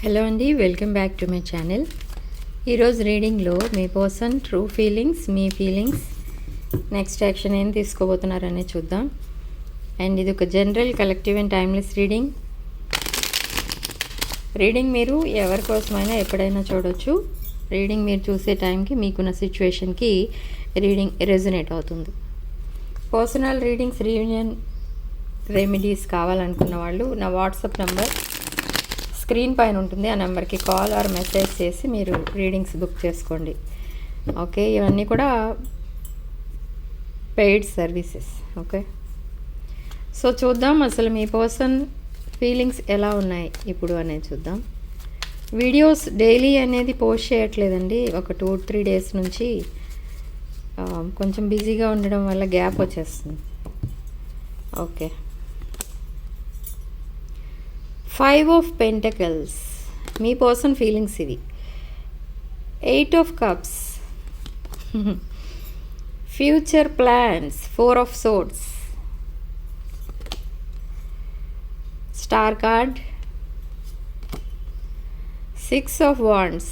Hello అండి welcome back to my channel ఈరోజు రీడింగ్లో మీ పర్సన్ ట్రూ ఫీలింగ్స్ మీ ఫీలింగ్స్ నెక్స్ట్ యాక్షన్ ఏం తీసుకోబోతున్నారనే చూద్దాం. అండ్ ఇది ఒక general collective and timeless reading reading మీరు ఎవరి కోసమైనా ఎప్పుడైనా చూడొచ్చు. రీడింగ్ మీరు చూసే టైంకి మీకున్న సిచ్యువేషన్కి రీడింగ్ రెజొనేట్ అవుతుంది. పర్సనల్ రీడింగ్స్ రీయూనియన్ రెమెడీస్ కావాలనుకున్న వాళ్ళు నా వాట్సాప్ నెంబర్ స్క్రీన్ పైన ఉంటుంది ఆ నెంబర్కి కాల్ ఆర్ మెసేజ్ చేసి మీరు రీడింగ్స్ బుక్ చేసుకోండి. ఓకే? ఇవన్నీ కూడా పెయిడ్ సర్వీసెస్. ఓకే? సో చూద్దాం అసలు మీ పర్సన్ ఫీలింగ్స్ ఎలా ఉన్నాయి ఇప్పుడు అనేది చూద్దాం. వీడియోస్ డైలీ అనేది పోస్ట్ చేయట్లేదండి. ఒక టూ త్రీ డేస్ నుంచి కొంచెం బిజీగా ఉండడం వల్ల గ్యాప్ వచ్చేస్తుంది. ఓకే? ఫైవ్ ఆఫ్ పెంటకల్స్ మీ పర్సన్ ఫీలింగ్స్ ఇవి. Eight of cups future plans four of swords star card six of wands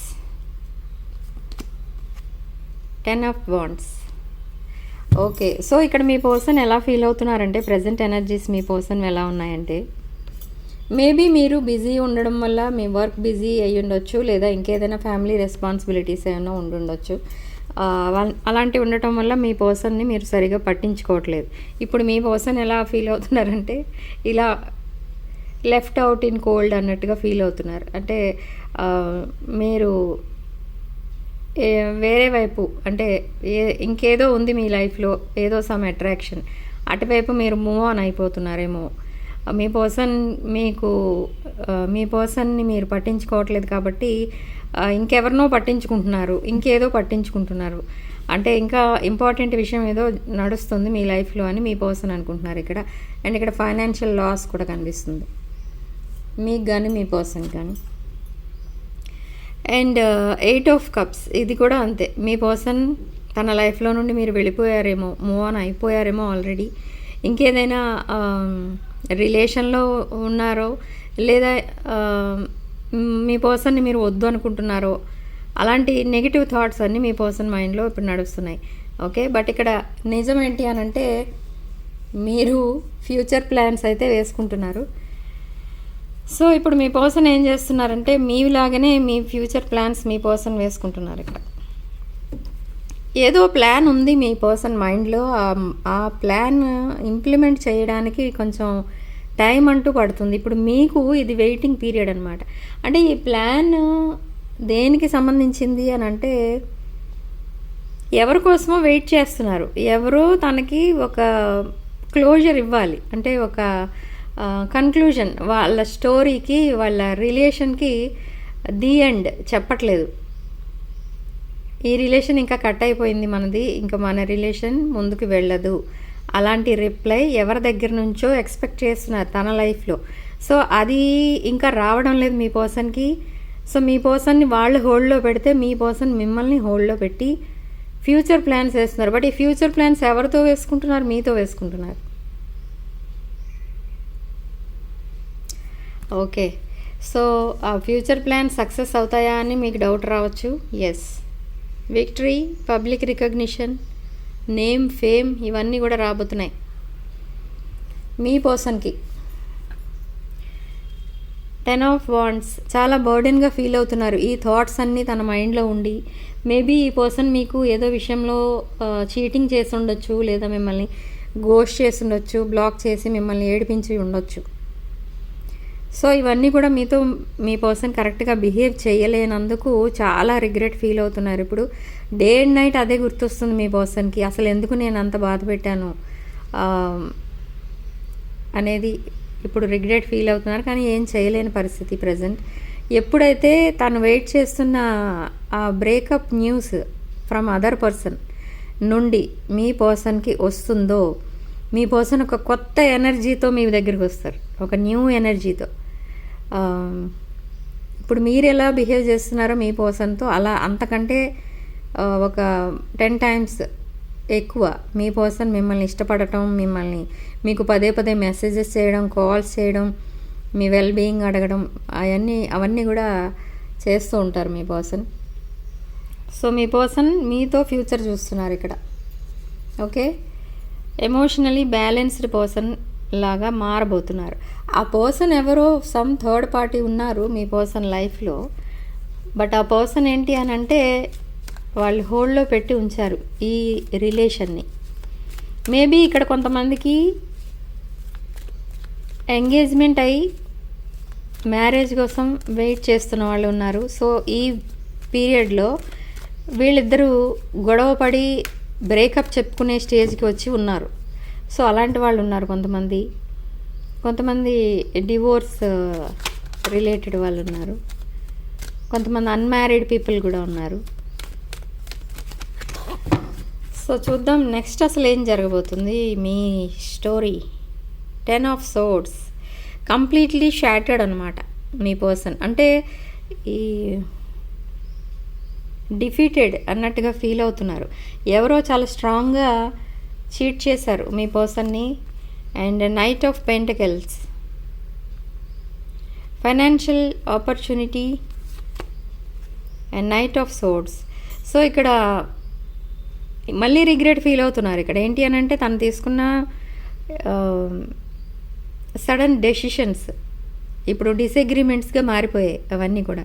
ten of wands okay so ఇక్కడ మీ పర్సన్ ఎలా ఫీల్ అవుతున్నారంటే ప్రజెంట్ ఎనర్జీస్ మీ పర్సన్ ఎలా ఉన్నాయంటే మేబీ మీరు బిజీ ఉండడం వల్ల మీ వర్క్ బిజీ అయ్యి ఉండొచ్చు లేదా ఇంకేదైనా ఫ్యామిలీ రెస్పాన్సిబిలిటీస్ ఏమైనా ఉండుండొచ్చు అలాంటివి ఉండటం వల్ల మీ పర్సన్ని మీరు సరిగా పట్టించుకోవట్లేదు. ఇప్పుడు మీ పర్సన్ ఎలా ఫీల్ అవుతున్నారంటే ఇలా లెఫ్ట్ అవుట్ ఇన్ కోల్డ్ అన్నట్టుగా ఫీల్ అవుతున్నారు. అంటే మీరు ఏ వేరే వైపు అంటే ఏ ఇంకేదో ఉంది మీ లైఫ్లో ఏదో సమ్ అట్రాక్షన్ అటువైపు మీరు మూవ్ ఆన్ అయిపోతున్నారేమో. మీ పర్సన్ మీకు మీ పర్సన్ని మీరు పట్టించుకోవట్లేదు కాబట్టి ఇంకెవరినో పట్టించుకుంటున్నారు ఇంకేదో పట్టించుకుంటున్నారు. అంటే ఇంకా ఇంపార్టెంట్ విషయం ఏదో నడుస్తుంది మీ లైఫ్లో అని మీ పర్సన్ అనుకుంటున్నారు ఇక్కడ. అండ్ ఇక్కడ ఫైనాన్షియల్ లాస్ కూడా కనిపిస్తుంది. మీకు కానీ మీ పర్సన్ కానీ. అండ్ ఎయిట్ ఆఫ్ కప్స్ ఇది కూడా అంతే. మీ పర్సన్ తన లైఫ్లో నుండి మీరు వెళ్ళిపోయారేమో మూవ్ ఆన్ అయిపోయారేమో ఆల్రెడీ. ఇంకేదైనా రిలేషన్లో ఉన్నారో లేదా మీ పర్సన్ని మీరు వద్దు అనుకుంటున్నారో అలాంటి నెగిటివ్ థాట్స్ అన్నీ మీ పర్సన్ మైండ్లో ఇప్పుడు నడుస్తున్నాయి. ఓకే? బట్ ఇక్కడ నిజం ఏంటి అని అంటే మీరు ఫ్యూచర్ ప్లాన్స్ అయితే వేసుకుంటున్నారు. సో ఇప్పుడు మీ పర్సన్ ఏం చేస్తున్నారంటే మీలాగనే మీ ఫ్యూచర్ ప్లాన్స్ మీ పర్సన్ వేసుకుంటున్నారు ఇక్కడ. ఏదో ప్లాన్ ఉంది మీ పర్సన్ మైండ్లో. ఆ- ప్లాన్ ఇంప్లిమెంట్ చేయడానికి కొంచెం టైం అంటూ పడుతుంది. ఇప్పుడు మీకు ఇది వెయిటింగ్ పీరియడ్ అనమాట అంటే ఈ ప్లాన్ దేనికి సంబంధించింది అని అంటే ఎవరి కోసమో వెయిట్ చేస్తున్నారు. ఎవరో తనకి ఒక క్లోజర్ ఇవ్వాలి. అంటే ఒక కన్క్లూజన్ వాళ్ళ స్టోరీకి వాళ్ళ రిలేషన్కి ది ఎండ్ చెప్పట్లేదు. ఈ రిలేషన్ ఇంకా కట్ అయిపోయింది మనది. ఇంకా మన రిలేషన్ ముందుకు వెళ్ళదు. అలాంటి రిప్లై ఎవరి దగ్గర నుంచో ఎక్స్పెక్ట్ చేస్తున్నారు తన లైఫ్లో. సో అది ఇంకా రావడం లేదు మీ పర్సన్కి. సో మీ పర్సన్ని వాళ్ళు హోల్డ్లో పెడితే మీ పర్సన్ మిమ్మల్ని హోల్డ్లో పెట్టి ఫ్యూచర్ ప్లాన్స్ వేస్తున్నారు. బట్ ఈ ఫ్యూచర్ ప్లాన్స్ ఎవరితో వేసుకుంటున్నారు? మీతో వేసుకుంటున్నారు. ఓకే. సో ఆ ఫ్యూచర్ ప్లాన్ సక్సెస్ అవుతాయా అని మీకు డౌట్ రావచ్చు? Yes victory public recognition name fame ఇవన్నీ కూడా రాబోతున్నాయి. మీ పర్సన్కి. టెన్ ఆఫ్ వాండ్స్ చాలా బర్డెన్గా ఫీల్ అవుతున్నారు. ఈ థాట్స్ అన్నీ తన మైండ్లో ఉండి మేబీ ఈ పర్సన్ మీకు ఏదో విషయంలో చీటింగ్ చేసి ఉండొచ్చు లేదా మిమ్మల్ని గోష్ చేసి ఉండొచ్చు బ్లాక్ చేసి మిమ్మల్ని ఏడిపించి ఉండొచ్చు. సో ఇవన్నీ కూడా మీతో మీ పర్సన్ కరెక్ట్గా బిహేవ్ చేయలేనందుకు చాలా రిగ్రెట్ ఫీల్ అవుతున్నారు. ఇప్పుడు డే అండ్ నైట్ అదే గుర్తొస్తుంది మీ పర్సన్కి. అసలు ఎందుకు నేను అంత బాధ పెట్టాను? అనేది ఇప్పుడు రిగ్రెట్ ఫీల్ అవుతున్నారు. కానీ ఏం చేయలేని పరిస్థితి ప్రజెంట్. ఎప్పుడైతే తను వెయిట్ చేస్తున్న ఆ breakup news from other person నుండి మీ పర్సన్కి వస్తుందో మీ పర్సన్ ఒక కొత్త ఎనర్జీతో మీ దగ్గరికి వస్తారు. ఒక న్యూ ఎనర్జీతో. ఇప్పుడు మీరు ఎలా బిహేవ్ చేస్తున్నారో మీ పర్సన్తో అలా అంతకంటే ఒక టెన్ టైమ్స్ ఎక్కువ మీ పర్సన్ మిమ్మల్ని ఇష్టపడటం మిమ్మల్ని మీకు పదే పదే మెసేజెస్ చేయడం కాల్స్ చేయడం మీ వెల్ బీయింగ్ అడగడం అవన్నీ అవన్నీ కూడా చేస్తూ ఉంటారు మీ పర్సన్. సో మీ పర్సన్ మీతో ఫ్యూచర్ చూస్తున్నారు ఇక్కడ. ఓకే? ఎమోషనలీ బ్యాలెన్స్డ్ పర్సన్ లాగా మారబోతున్నారు. ఆ పర్సన్ ఎవరో సమ్ థర్డ్ పార్టీ ఉన్నారు మీ పర్సన్ లైఫ్లో బట్ ఆ పర్సన్ ఏంటి అని అంటే వాళ్ళు హోల్డ్లో పెట్టి ఉంచారు ఈ రిలేషన్ని మేబీ ఇక్కడ కొంతమందికి ఎంగేజ్మెంట్ అయ్యి మ్యారేజ్ కోసం వెయిట్ చేస్తున్న వాళ్ళు ఉన్నారు. సో ఈ పీరియడ్లో వీళ్ళిద్దరూ గొడవ పడి బ్రేకప్ చెప్పుకునే స్టేజ్కి వచ్చి ఉన్నారు. సో అలాంటి వాళ్ళు ఉన్నారు కొంతమంది. కొంతమంది డివోర్స్ రిలేటెడ్ వాళ్ళు ఉన్నారు. కొంతమంది అన్మ్యారీడ్ పీపుల్ కూడా ఉన్నారు. సో చూద్దాం నెక్స్ట్ అసలు ఏం జరగబోతుంది? మీ story. Ten of swords completely shattered అనమాట మీ పర్సన్. అంటే ఈ డిఫీటెడ్ అన్నట్టుగా ఫీల్ అవుతున్నారు. ఎవరో చాలా స్ట్రాంగ్గా చీట్ చేశారు మీ పర్సన్ని. And knight of pentacles financial opportunity and knight of swords so ఇక్కడ మళ్ళీ రిగ్రెట్ ఫీల్ అవుతున్నారు. ఇక్కడ ఏంటి అని అంటే తను తీసుకున్న um, సడన్ డెసిషన్స్ ఇప్పుడు డిసగ్రిమెంట్స్గా మారిపోయాయి అవన్నీ కూడా.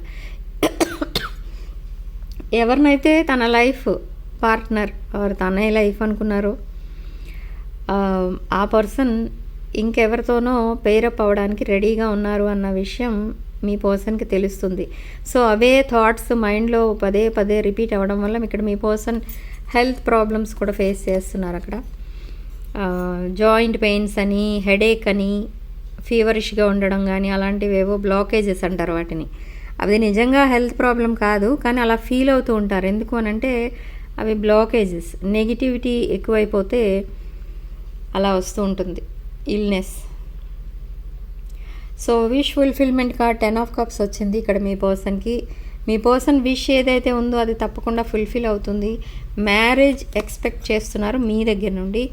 ఎవరినైతే తన లైఫ్ పార్ట్నర్ ఆర్ తనే లైఫ్ అనుకున్నారో ఆ పర్సన్ ఇంకెవరితోనో పేరప్ అవ్వడానికి రెడీగా ఉన్నారు అన్న విషయం మీ పర్సన్కి తెలుస్తుంది. సో అవే థాట్స్ మైండ్లో పదే పదే రిపీట్ అవ్వడం వల్ల ఇక్కడ మీ పర్సన్ హెల్త్ ప్రాబ్లమ్స్ కూడా ఫేస్ చేస్తున్నారు అక్కడ. జాయింట్ పెయిన్స్ అని హెడేక్ అని ఫీవరిష్గా ఉండడం కానీ అలాంటివి ఏవో బ్లాకేజెస్ అంటారు వాటిని. అవి నిజంగా హెల్త్ ప్రాబ్లం కాదు కానీ అలా ఫీల్ అవుతూ ఉంటారు. ఎందుకు అని అంటే అవి బ్లాకేజెస్. నెగిటివిటీ ఎక్కువైపోతే అలా వస్తూ ఉంటుంది. Illness. So wish fulfilment card ten of cups వచ్చింది ఇక్కడ మీ పర్సన్కి. మీ పర్సన్ విష్ ఏదైతే ఉందో అది తప్పకుండా ఫుల్ఫిల్ అవుతుంది. మ్యారేజ్ ఎక్స్పెక్ట్ చేస్తున్నారు మీ దగ్గర నుండి.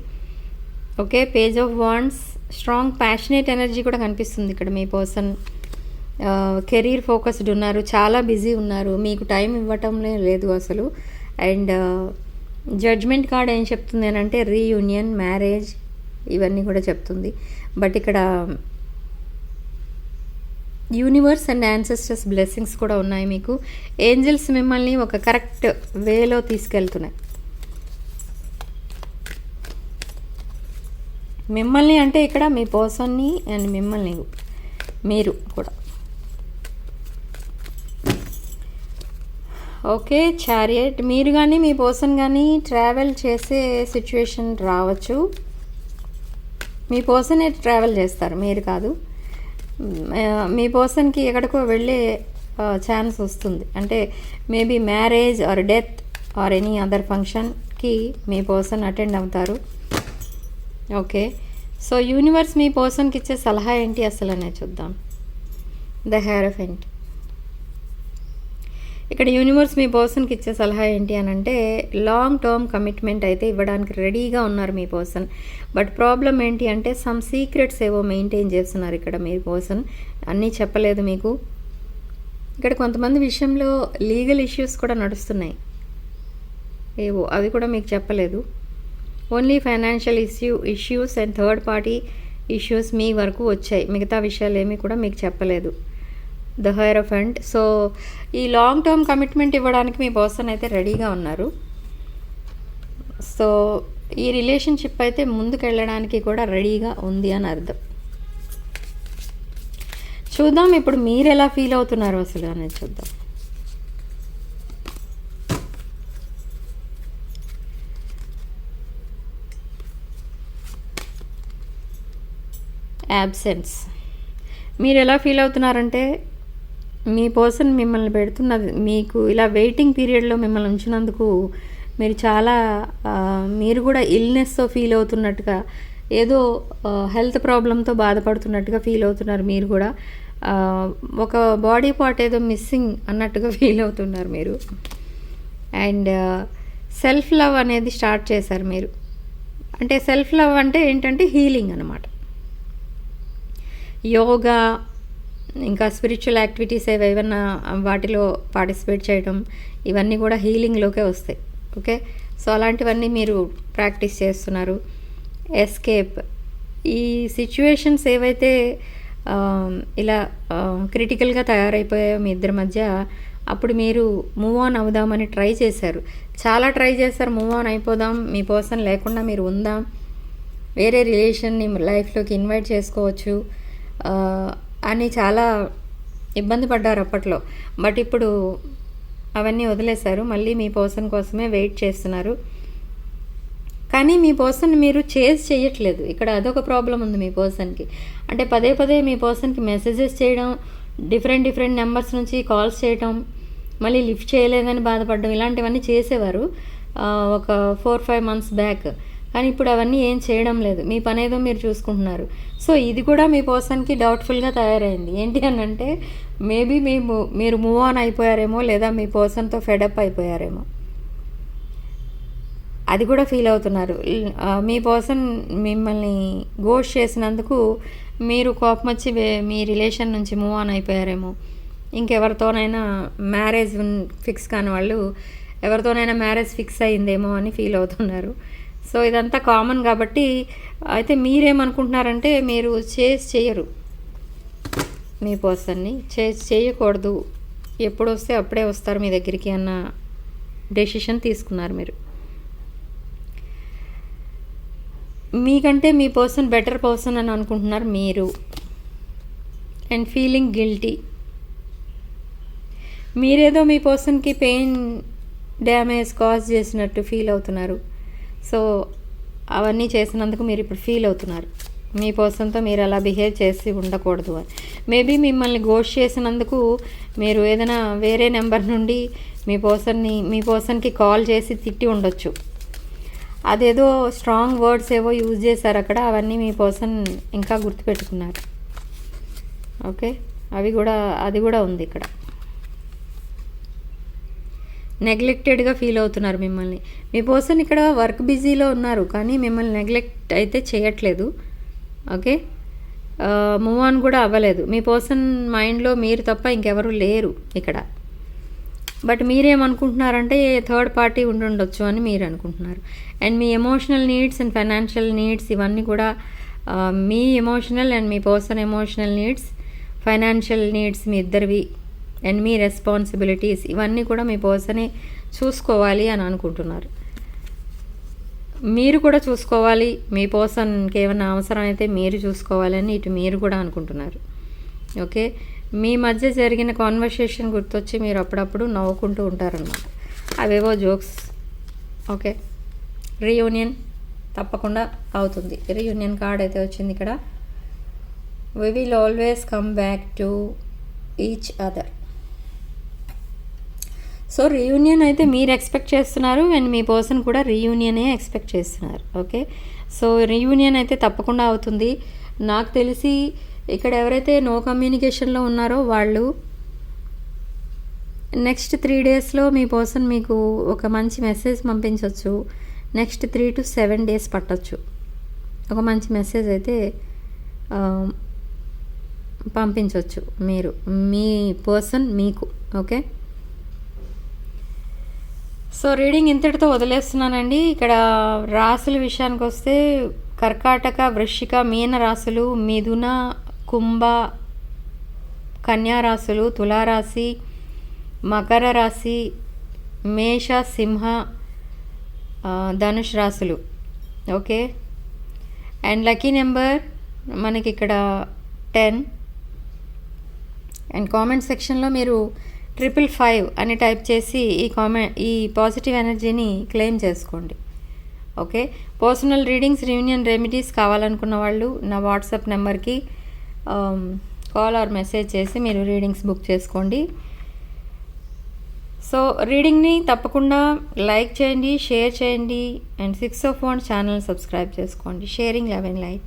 Okay page of wands. Strong passionate energy కూడా కనిపిస్తుంది ఇక్కడ మీ పర్సన్. కెరీర్ ఫోకస్డ్ ఉన్నారు చాలా బిజీ ఉన్నారు. మీకు టైం ఇవ్వటం లేదు అసలు. అండ్ జడ్జ్మెంట్ కార్డ్ ఏం చెప్తుంది అని అంటే రీయూనియన్ మ్యారేజ్ ఇవన్నీ కూడా చెప్తుంది. బట్ ఇక్కడ యూనివర్స్ అండ్ యాన్సెస్టర్స్ బ్లెస్సింగ్స్ కూడా ఉన్నాయి మీకు. ఏంజల్స్ మిమ్మల్ని ఒక కరెక్ట్ వేలో తీసుకెళ్తున్నాయి. మిమ్మల్ని అంటే ఇక్కడ మీ పర్సన్ని అండ్ మిమ్మల్ని మీరు కూడా. ఓకే చారియట్ మీరు కానీ మీ పర్సన్ కానీ ట్రావెల్ చేసే సిచ్యువేషన్ రావచ్చు. మీ పర్సనే ట్రావెల్ చేస్తారు మీరు కాదు. మీ పర్సన్కి ఎక్కడికో వెళ్ళే ఛాన్స్ వస్తుంది. అంటే maybe marriage or death or any other ఫంక్షన్కి మీ పర్సన్ అటెండ్ అవుతారు. ఓకే. సో యూనివర్స్ మీ పర్సన్కి ఇచ్చే సలహా ఏంటి అసలు అనేది చూద్దాం. The hierophant. ఇక్కడ యూనివర్స్ మీ పర్సన్కి ఇచ్చే సలహా ఏంటి అని అంటే లాంగ్ టర్మ్ కమిట్మెంట్ అయితే ఇవ్వడానికి రెడీగా ఉన్నారు మీ పర్సన్ బట్ ప్రాబ్లం ఏంటి అంటే సమ్ సీక్రెట్స్ ఏవో మెయింటైన్ చేస్తున్నారు ఇక్కడ మీ పర్సన్ అన్నీ చెప్పలేదు మీకు. ఇక్కడ కొంతమంది విషయంలో లీగల్ ఇష్యూస్ కూడా నడుస్తున్నాయి. ఏవో అవి కూడా మీకు చెప్పలేదు. Only financial issue issues and third party issues మీ వరకు వచ్చాయి. మిగతా విషయాలు ఏమీ కూడా మీకు చెప్పలేదు. ద హైరఫెంట్ సో ఈ లాంగ్ టర్మ్ కమిట్మెంట్ ఇవ్వడానికి మీ పర్సన్ అయితే రెడీగా ఉన్నారు. సో ఈ రిలేషన్షిప్ అయితే ముందుకు వెళ్ళడానికి కూడా రెడీగా ఉంది అని అర్థం. చూద్దాం ఇప్పుడు మీరు ఎలా ఫీల్ అవుతున్నారు అసలు అనేది చూద్దాం. యాబ్సెన్స్ మీరు ఎలా ఫీల్ అవుతున్నారంటే మీ పర్సన్ మిమ్మల్ని పెడుతున్నది మీకు ఇలా వెయిటింగ్ పీరియడ్లో మిమ్మల్ని ఉంచినందుకు మీరు చాలా మీరు కూడా ఇల్నెస్తో ఫీల్ అవుతున్నట్టుగా ఏదో హెల్త్ ప్రాబ్లంతో బాధపడుతున్నట్టుగా ఫీల్ అవుతున్నారు మీరు కూడా. ఒక బాడీ పార్ట్ ఏదో మిస్సింగ్ అన్నట్టుగా ఫీల్ అవుతున్నారు మీరు. అండ్ సెల్ఫ్ లవ్ అనేది స్టార్ట్ చేశారు మీరు. అంటే సెల్ఫ్ లవ్ అంటే ఏంటంటే హీలింగ్ అనమాట యోగా ఇంకా స్పిరిచువల్ యాక్టివిటీస్ ఏవైనా వాటిలో పార్టిసిపేట్ చేయడం ఇవన్నీ కూడా హీలింగ్లోకే వస్తాయి. ఓకే సో అలాంటివన్నీ మీరు ప్రాక్టీస్ చేస్తున్నారు. ఎస్కేప్ ఈ సిచ్యువేషన్స్ ఏవైతే ఇలా క్రిటికల్గా తయారైపోయాయో మీ ఇద్దరి మధ్య అప్పుడు మీరు మూవ్ ఆన్ అవుదామని ట్రై చేశారు. చాలా ట్రై చేశారు. మూవ్ ఆన్ అయిపోదాం. మీ పర్సన్ లేకుండా మీరు ఉందాం. వేరే రిలేషన్ని లైఫ్లోకి ఇన్వైట్ చేసుకోవచ్చు. అని చాలా ఇబ్బంది పడ్డారు అప్పట్లో. బట్ ఇప్పుడు అవన్నీ వదిలేశారు. మళ్ళీ మీ పర్సన్ కోసమే వెయిట్ చేస్తున్నారు. కానీ మీ పర్సన్ మీరు చేజ్ చేయట్లేదు ఇక్కడ అదొక ప్రాబ్లం ఉంది మీ పర్సన్కి. అంటే పదే పదే మీ పర్సన్కి మెసేజెస్ చేయడం డిఫరెంట్ డిఫరెంట్ నెంబర్స్ నుంచి కాల్స్ చేయడం మళ్ళీ లిఫ్ట్ చేయలేదని బాధపడడం ఇలాంటివన్నీ చేసేవారు ఒక ఫోర్ ఫైవ్ మంత్స్ బ్యాక్. కానీ ఇప్పుడు అవన్నీ ఏం చేయడం లేదు. మీ పని ఏదో మీరు చూసుకుంటున్నారు. సో ఇది కూడా మీ పర్సన్కి డౌట్ఫుల్గా తయారైంది. ఏంటి అని అంటే మేబీ మీ మీరు మూవ్ ఆన్ అయిపోయారేమో లేదా మీ పర్సన్తో ఫెడప్ అయిపోయారేమో. అది కూడా ఫీల్ అవుతున్నారు. మీ పర్సన్ మిమ్మల్ని గోష్ చేసినందుకు మీరు కోపం వచ్చి మీ రిలేషన్ నుంచి మూవ్ ఆన్ అయిపోయారేమో. ఇంకెవరితోనైనా మ్యారేజ్ ఫిక్స్ కాని వాళ్ళు ఎవరితోనైనా మ్యారేజ్ ఫిక్స్ అయ్యిందేమో అని ఫీల్ అవుతున్నారు. సో ఇదంతా కామన్ కాబట్టి అయితే మీరేమనుకుంటున్నారంటే మీరు చేసి చేయరు. మీ పర్సన్ని చే చేయకూడదు. ఎప్పుడు వస్తే అప్పుడే వస్తారు మీ దగ్గరికి అన్న డెసిషన్ తీసుకున్నారు మీరు. మీకంటే మీ పర్సన్ బెటర్ పర్సన్ అని అనుకుంటున్నారు మీరు. And feeling guilty. మీరేదో మీ పర్సన్కి పెయిన్ డ్యామేజ్ కాజ్ చేసినట్టు ఫీల్ అవుతున్నారు. సో అవన్నీ చేసినందుకు మీరు ఇప్పుడు ఫీల్ అవుతున్నారు. మీ పర్సన్తో మీరు అలా బిహేవ్ చేసి ఉండకూడదు అని. మేబీ మిమ్మల్ని గోష్ చేసినందుకు మీరు ఏదైనా వేరే నెంబర్ నుండి మీ పర్సన్ని మీ పర్సన్కి కాల్ చేసి తిట్టి ఉండొచ్చు. అదేదో స్ట్రాంగ్ వర్డ్స్ ఏవో యూజ్ చేశారు అక్కడ అవన్నీ మీ పర్సన్ ఇంకా గుర్తుపెట్టుకున్నారు. ఓకే అవి కూడా అది కూడా ఉంది ఇక్కడ. నెగ్లెక్టెడ్గా ఫీల్ అవుతున్నారు మిమ్మల్ని. మీ పర్సన్ ఇక్కడ వర్క్ బిజీలో ఉన్నారు కానీ మిమ్మల్ని నెగ్లెక్ట్ అయితే చేయట్లేదు. ఓకే మూవ్ ఆన్ కూడా అవ్వలేదు. మీ పర్సన్ మైండ్లో మీరు తప్ప ఇంకెవరు లేరు ఇక్కడ. బట్ మీరేమనుకుంటున్నారంటే థర్డ్ పార్టీ ఉండుండొచ్చు అని మీరు అనుకుంటున్నారు. And me emotional needs and financial needs ఇవన్నీ కూడా uh, మీ emotional and me person emotional needs financial needs మీ ఇద్దరివి అండ్ మీ రెస్పాన్సిబిలిటీస్ ఇవన్నీ కూడా మీ పర్సనే చూసుకోవాలి అని అనుకుంటున్నారు. మీరు కూడా చూసుకోవాలి మీ పర్సన్కి ఏమైనా అవసరం అయితే మీరు చూసుకోవాలని ఇటు మీరు కూడా అనుకుంటున్నారు. ఓకే? మీ మధ్య జరిగిన కాన్వర్సేషన్ గుర్తొచ్చి మీరు అప్పుడప్పుడు నవ్వుకుంటూ ఉంటారనమాట అవేవో జోక్స్ ఓకే? రీయూనియన్ తప్పకుండా అవుతుంది. రీయూనియన్ కార్డ్ అయితే వచ్చింది ఇక్కడ. We will always come back to each other so reunion అయితే మీరు ఎక్స్పెక్ట్ చేస్తున్నారు అండ్ మీ పర్సన్ కూడా రీయూనియనే ఎక్స్పెక్ట్ చేస్తున్నారు ఓకే సో రీయూనియన్ అయితే తప్పకుండా అవుతుంది. నాకు తెలిసి ఇక్కడ ఎవరైతే నో కమ్యూనికేషన్లో ఉన్నారో వాళ్ళు నెక్స్ట్ త్రీ డేస్లో మీ పర్సన్ మీకు ఒక మంచి మెసేజ్ పంపించవచ్చు next three to seven days పట్టచ్చు. ఒక మంచి మెసేజ్ అయితే పంపించవచ్చు మీరు మీ పర్సన్ మీకు ఓకే సో రీడింగ్ ఇంతటితో వదిలేస్తున్నానండి. ఇక్కడ రాసుల విషయానికి వస్తే కర్కాటక వృశ్చిక మీన రాశులు మిథున కుంభ కన్యా రాశులు తులారాశి మకర రాశి మేష సింహ ధనుష్ రాశులు ఓకే? అండ్ లక్కీ నెంబర్ మనకి ఇక్కడ టెన్. అండ్ కామెంట్ సెక్షన్లో మీరు ట్రిపుల్ ఫైవ్ అని టైప్ చేసి ఈ కామెంట్ ఈ పాజిటివ్ ఎనర్జీని క్లెయిమ్ చేసుకోండి. Okay? Personal readings reunion remedies కావాలనుకున్న వాళ్ళు నా వాట్సాప్ నెంబర్కి కాల్ ఆర్ మెసేజ్ చేసి మీరు రీడింగ్స్ బుక్ చేసుకోండి. సో రీడింగ్ని తప్పకుండా లైక్ చేయండి షేర్ చేయండి and six of one channel subscribe చేసుకోండి. Sharing eleven like.